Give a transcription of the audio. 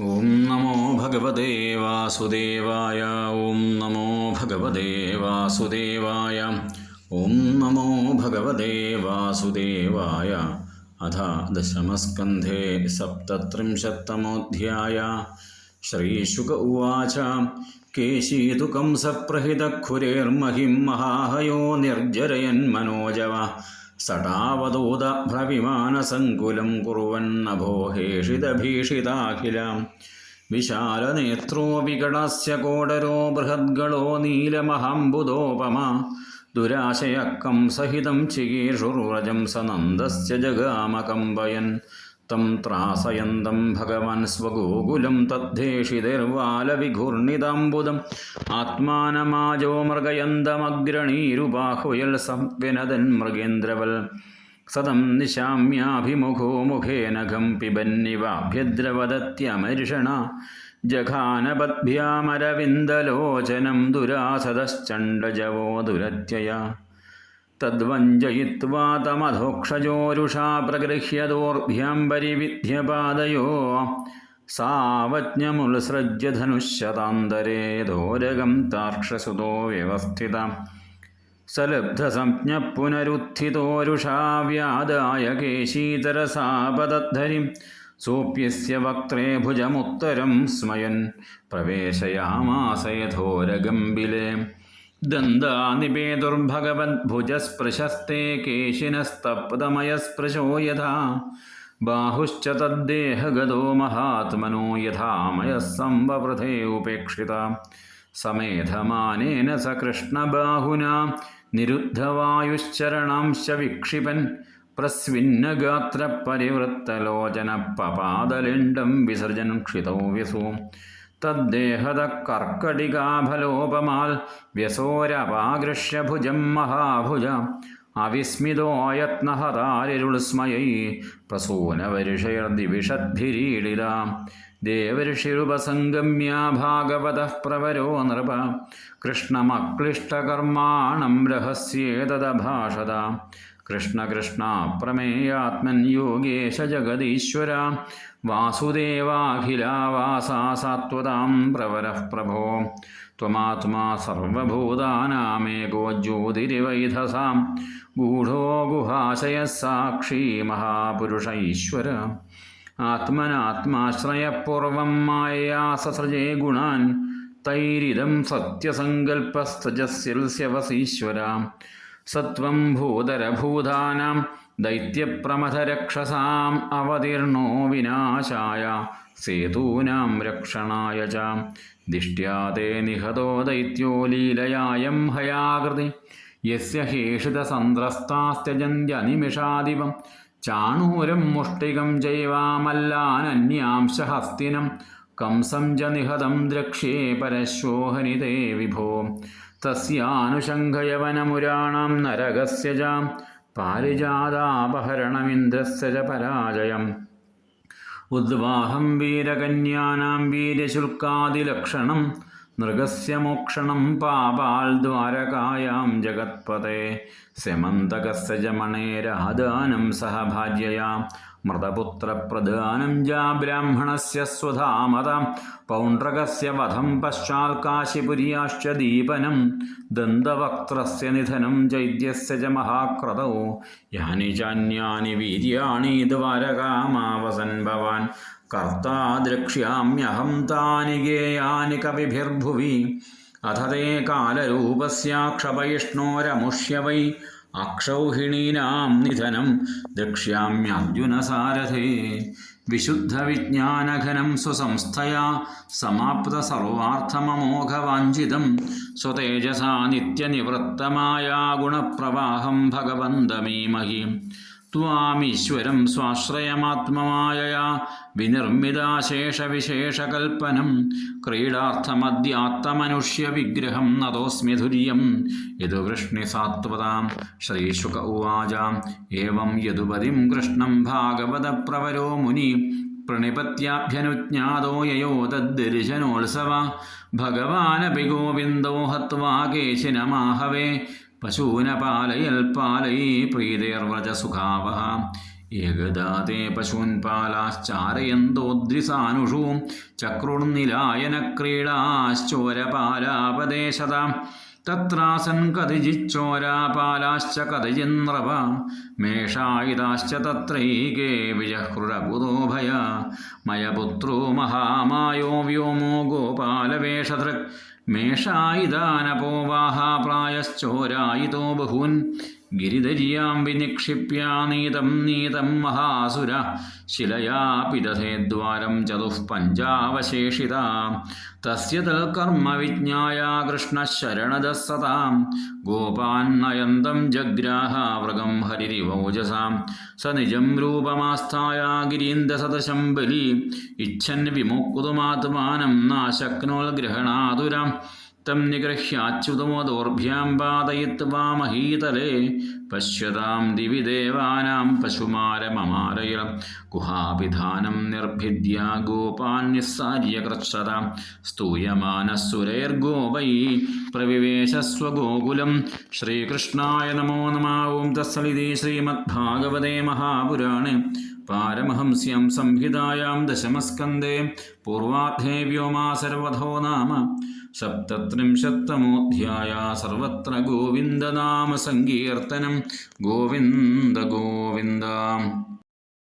ഓം നമോ ഭഗവതേ വാസുദേവായ ഓം നമോ ഭഗവതേ വാസുദേവായ ഓം നമോ ഭഗവതേ വാസുദേവായ അഥ ദശമസ്കന്ധേ സപ്തത്രിംശത്തമോധ്യായ. ശ്രീശുക ഉവാച കേശീതു കംസപ്രഹിതഖുരേർമഹിം മഹാഹയോ നിർജരയൻ മനോജവ സടാവതൂത ഭ്രവിമാനസങ്കുലം കുറുവന്നഭോ ഹേഷിതഭീഷിതാഖിലാം വിശാലനേത്രോ വികടസ്യ കോടരോ ബൃഹദ്ഗളോ നീലമഹംബുദോപമ. ദുരാശയക്കം സഹിതം ചികീഷുർവ്രജം സനന്ദസ്യ ജഗാമകമ്പയൻ. തം ത്രാസയന്തം ഭഗവാൻ സ്വഗോകുലം തദ്ധേഷിതൈർവാലവിഘൂർണിതാംബുദം ആത്മാനമാജോ മൃഗയന്തമഗ്രണീരുബാഹുയൽ സംവിനദൻ മൃഗേന്ദ്രവൽ. സദം നിശാമ്യാഭിമുഖോ മുഖേന ഘം പിബന്നിവാഭ്യദ്രവദത്യമർഷണ ജഘാനപദ്ഭ്യാമരവിന്ദലോചനം ദുരാസദശ്ചണ്ഡജവോ ദുരത്യയ. തദ്വഞ്ചയിത്വാ തമധോക്ഷജോരുഷാ പ്രഗൃഹ്യദോർഭ്യാം പരിവിധ്യപാദയോ സാവജ്ഞമുത്സൃജ്യ ധനുഷ്യതാന്തരേ ദോരകം താർക്ഷസുതോ വ്യവസ്ഥിത. സലബ്ധസംജ്ഞ പുനരുത്ഥിതോരുഷാ വ്യാദായ കേശീതരസാപദദ്ധരിം. സോപ്യസ്യ വക്ത്രേ ഭുജമുത്തരം സ്മയൻ. പ്രവേശയാമാസയഥോരഗംബിലേ ദന്താനിപേതുർഭഗവദ്ഭുജസ്പൃശസ്തേ കേശിനസ്തപ്തമയസ്പൃശോ യഥാ ബാഹുശ്ച തദ്ദേഹഗതോ മഹാത്മനോ യഥാമയഃ സംവവൃഥേ ഉപേക്ഷിത സമേധമാനേന സ കൃഷ്ണബാഹുനാ നിരുദ്ധവായുശ്ചരണാംശ വിക്ഷിപൻ പ്രസ്വിന്നഗാത്രപരിവൃത്തലോചന പപാദലിണ്ഡം വിസർജൻ ക്ഷിതോ വ്യസൂ തദ്ദേഹത കർക്കടികാഫലോപമാൽ വ്യസോരപാകൃഷ്യഭുജം മഹാഭുജ. അവിസ്മിതോയത്നഹതാരിരുൾസ്മയൈ പ്രസൂനവരുഷൈർദിവിഷദ്ഭിരീഡിത ദേവർഷിരുപസംഗമ്യാ ഭാഗവതഃ പ്രവരോ നൃപ. കൃഷ്ണമക്ലിഷ്ടകർമാണം രഹസ്യേതദഭാഷത. കൃഷ്ണ കൃഷ്ണ പ്രമേയാത്മൻ യോഗേശ ജഗദീശ്വര വാസുദേവാഖിലാവാസാ സാത്വതാം പ്രവരഃ പ്രഭോ त्वमात्मा सर्वभूतानामेको ज्योतिरिवैधसां गूढो गुहाशयः साक्षी महापुरुष ईश्वर आत्मनात्माश्रयपूर्वं मायया ससृजे गुणान् तैरिदं सत्यसङ्कल्पस्तजस्यस्य സത്വം ഭൂതരഭൂതാനാം ദൈത്യപ്രമഥരക്ഷസാം അവതീർണോ വിനാശായ സേതൂനാം രക്ഷണായ ച ദിഷ്ട്യാതെ നിഹതോ ദൈത്യോ ലീലയായം ഹയാകൃതി യസ്യ ഹേഷിതസന്ത്രസ്താസ്ത്യജന്ത്യനിമിഷാദിവം ചാണൂരം മുഷ്ടികം ജൈവാമല്ലാനന്യാംശ ഹസ്തിനം കംസം ച നിഹതം ദ്രക്ഷ്യേ പരശോഹനിതേ വിഭോ തസ്യാനുഷംഘയവനമുരാണം നരകസ്യ ച പാരിജാതാപഹരണമിന്ദ്രസ്യ ച പരാജയം ഉദ്വാഹം വീരകന്യാനാം വീര്യശുൽക്കാദിലക്ഷണം നൃഗസ്യ മോക്ഷണം പാപാൽ ദ്വാരകായാം ജഗത്പതേ സ്യമന്തകസ്യ ജമണേരാദാനം സഹഭാര്യയാ ഭാര്യയാ മൃതപുത്രപ്രദാനം ജാ ബ്രാഹ്മണസ്യ സ്വധാമതാം പൗണ്ഡ്രകസ്യ വധം പശ്ചാൽ കാശിപുര്യാശ്ച ദീപനം ദന്തവക്ത്രസ്യ നിധനം ചൈദ്യസ്യ ച മഹാക്രതൗ യാനി ചാന്യാനി വീര്യാണി ദ്വാരകാമാവസൻ ഭവാൻ കർത്താ ദ്രക്ഷ്യാമ്യഹം താനി ഗേയാനി കവിഭിർഭുവി അഥ തേ കാലരൂപസ്യാക്ഷപയിഷ്ണോരമുഷ്യ വൈ അക്ഷൗഹിണീനാം നിധനം ദക്ഷ്യാമ്യർജുനസാരഥേ. വിശുദ്ധവിജ്ഞാനഘനം സ്വസംസ്ഥയാ സമാപ്തസർവാർത്ഥമമോഘവാഞ്ചിതം സ്വതേജസാ നിത്യനിവൃത്തമായ ഗുണപ്രവാഹം ഭഗവന്തമീമഹി ത്വാമീശ്വരം സ്വാശ്രയമാത്മമായ വിനിർമ്മിതാശേഷവിശേഷകൽപ്പനം. ക്രീഡാർത്ഥമദ്യാത്തമനുഷ്യവിഗ്രഹം നതോസ്മി തുര്യം. യദുവൃഷ്ണിസാത്വതാം ശ്രീശുക ഉവാച. ഏവം യദുപതിം കൃഷ്ണം ഭാഗവതപ്രവരോ മുനി. പ്രണിപത്യാഭ്യനുജ്ഞാതോ യയോ തദ്ദർശനോത്സവ ഭഗവാനപി ഗോവിന്ദോ ഹത്വാ കേശിനമാഹവേ പശൂനപാലയൽപാലൈ പ്രീതേർവ്രജസുഖാവഹ ഏകദാ തേ പശൂൻ പാലാശ്ചാരയന്തോദ്രിസാനുഷു. ചക്രുർനിലായനക്രീഡാശ്ചോരപാലാപദേശതാം തത്രാസൻ കതിജിച്ചോരാപാലാശ്ച കതിജിന്ദ്രവ മേഷായുധാശ്ച തത്രൈകേ വിജഹൃരകുതോഭയ മയപുത്രോ മഹാമായോ വ്യോമോ ഗോപാലവേഷധൃക് മേഷായുധാനപോവാഹ പ്രായശ്ചോരായിതോ ബഹൂൻ ഗിരിധര്യാം വിനിക്ഷിപ്യാനീതം നീതം മഹാസുര. ശിലയാ പിദധേ ദ്വാരം ചതുഃ പഞ്ചാവശേഷിത തസ്യ തൽക്കർമ്മ വിജ്ഞായ കൃഷ്ണശരണദഃ സതാം ഗോപാൻ നയന്തം ജഗ്രാഹ വൃഗം ഹരിരിവോജസാം സ നിജം രൂപമാസ്ഥായ ഗിരീന്ദ്രസദശം ബലി. ഇച്ഛൻ വിമുക്തുമാത്മാനം നാശക്നോൽ ഗ്രഹണാതുരാം തം നിഗൃഹ്യാച്യുതമോദോർഭ്യാം പാതയിത്വാ മഹീതലേ പശ്യതാം ദിവി ദേവാനാം പശുമാരമമാരയ. ഗുഹാഭിധാനം നിർഭിദ്യ ഗോപാൻ നിസ്സാര്യ കൃച്ഛതാം സ്തൂയമാനസുരൈർഗോപൈ പ്രവിവേശസ്വഗോകുലം. ശ്രീകൃഷ്ണായ നമോ നമാവും. തസ്സലിതി ശ്രീമദ്ഭാഗവതേ മഹാപുരാണേ. പാരമഹംസ്യം സംഹിതായാം ദശമസ്കന്ധേ. പൂർവാധേ വ്യോമാ സർവധോ നാമ. സപ്തത്രിംശത്തമോധ്യായ സർവത്ര ഗോവിന്ദനാമ സങ്കീർത്തനം. ഗോവിന്ദ ഗോവിന്ദ.